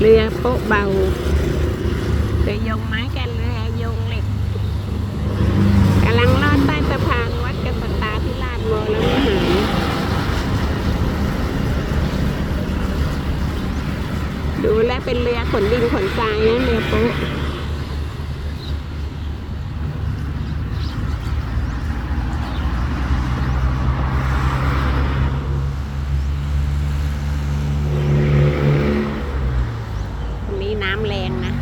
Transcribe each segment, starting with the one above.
เรือโป๊ะเบาเรือยงไม้กันเรือยงเหล็กกำลังลอดใต้สะพานวัดกันตาธิราชวรวิหารดูแลเป็นเรือขนดินขนทรายนะเรือโป๊ะ วันนี้น้ำแรงนะ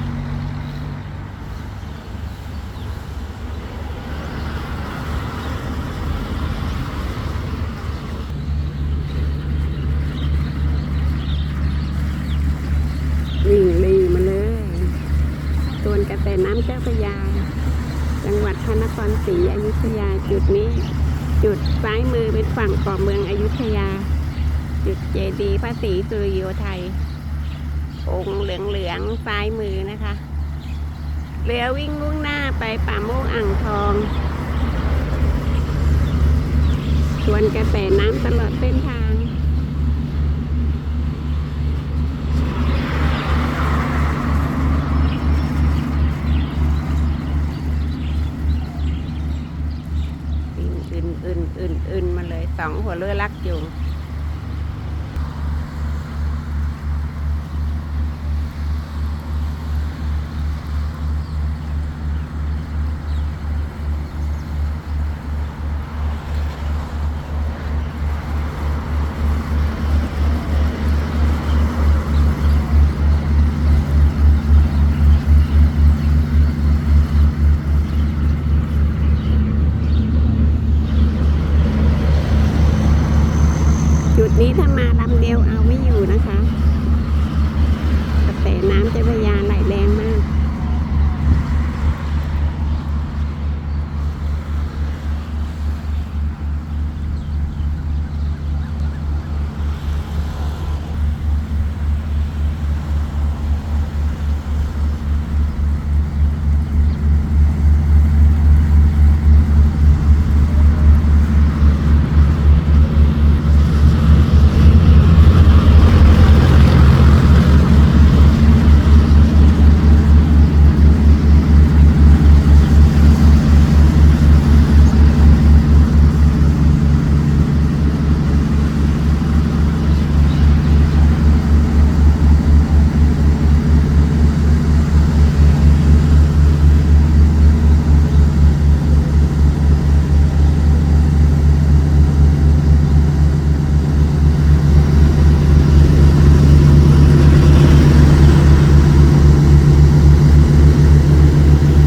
วิ่งลีมาเลยตัวนกระแสน้ำเจ้าพระยา จังหวัดพระนครศรีอยุธยาจุดนี้ จุดซ้ายมือเป็นฝั่งเกาะเมืองอยุธยา จุดเจดีย์พระศรีสุริโยไทย องค์เหลืองเหลืองๆซ้ายมือนะคะเรือวิ่งมุ่งหน้าไปป่าโมกอ่างทองทวนกระแสน้ำตลอดเส้นทางอึนอึนอึนอึนมาเลยส องหัวเรือลักอยู่ จุด นี้ถ้ามาลำเดียวเอาไม่อยู่นะคะกระแสน้ำเจ้าพระยาไหลแรงมาก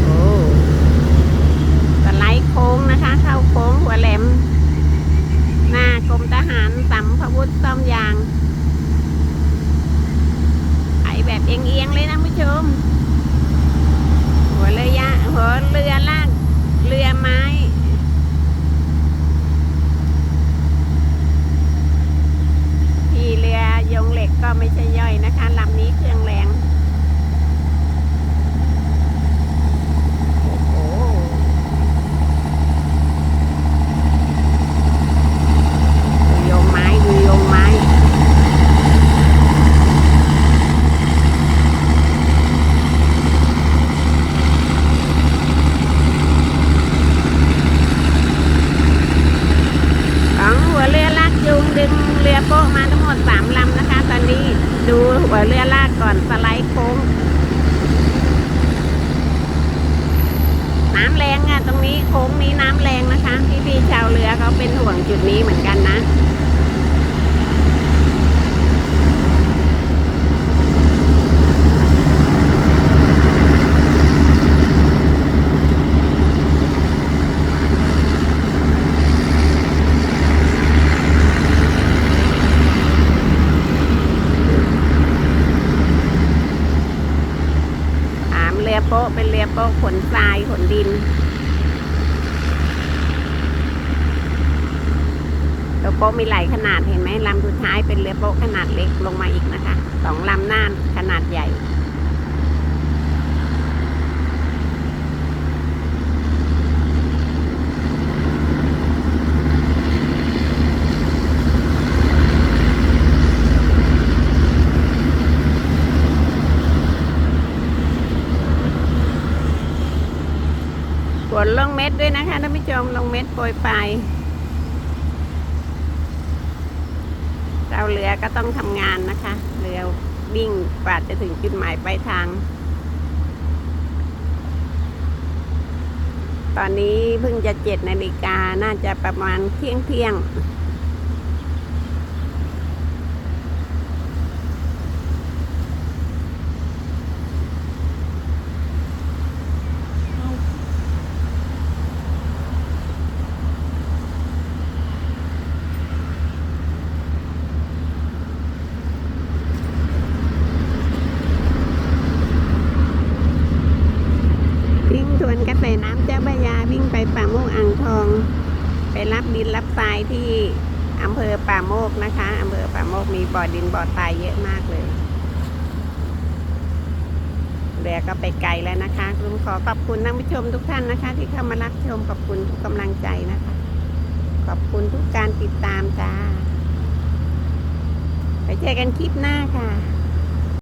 โอ้สไลด์โค้งนะคะ เข้าโค้งหัวแหลม หน้ากรมทหารสัมพวุธซ่อมยางไอแบบเอียงๆเลยนะผู้ ชม หัวเรือยะหัวเรือลากเรือไม้ที่เรือยงเหล็กก็ไม่ใช่ย่อยนะคะลำนี้เครื่องแรง โอ้โหดูโยงไม้ดูโยงไม้ ของหัวเรือลากจูงดึงเรือโป๊ะมาทั้งหมดสามลำนะคะ ตอนนี้ดู หัวเรือลากก่อนสไลด์โค้ง น้ำแรงอะตรงนี้โค้งนี้น้ำแรงนะคะ พี่ๆชาวเรือเขาเป็นห่วงจุดนี้เหมือนกันนะ ถาม เป็นเรือโป๊ะขนทรายขนดิน เรือโป๊ะมีหลายขนาดเห็นไหมลำสุดท้ายเป็นเรือโป๊ะขนาดเล็กลงมาอีกนะคะสองลำน่านขนาดใหญ่ ฝนลงเม็ดด้วยนะคะท่านผู้ชมลงเม็ดโปรยปลายเราเรือก็ต้องทำงานนะคะ เรือวิ่งกว่าจะถึงจุดหมายปลายทาง ตอนนี้เพิ่งจะเจ็ดนาฬิกาน่าจะประมาณเที่ยงเที่ยงวิ่งทวนกระแสน้ำเจ้าพระยาวิ่งไปป่าโมกอ่างทอง ไปรับ ดินรับทรายที่อำเภอป่าโมกนะคะอำเภอป่าโมกมีบ่อดินบ่อทรายเยอะมากเลยเรือก็ไปไกลแล้วนะคะลุงขอขอบคุณท่านผู้ชมทุกท่านนะคะ ที่เข้ามารับชมขอบคุณทุกกำลังใจนะคะ ขอบคุณทุกการติดตามจ้า ไปเจอกันคลิปหน้าค่ะ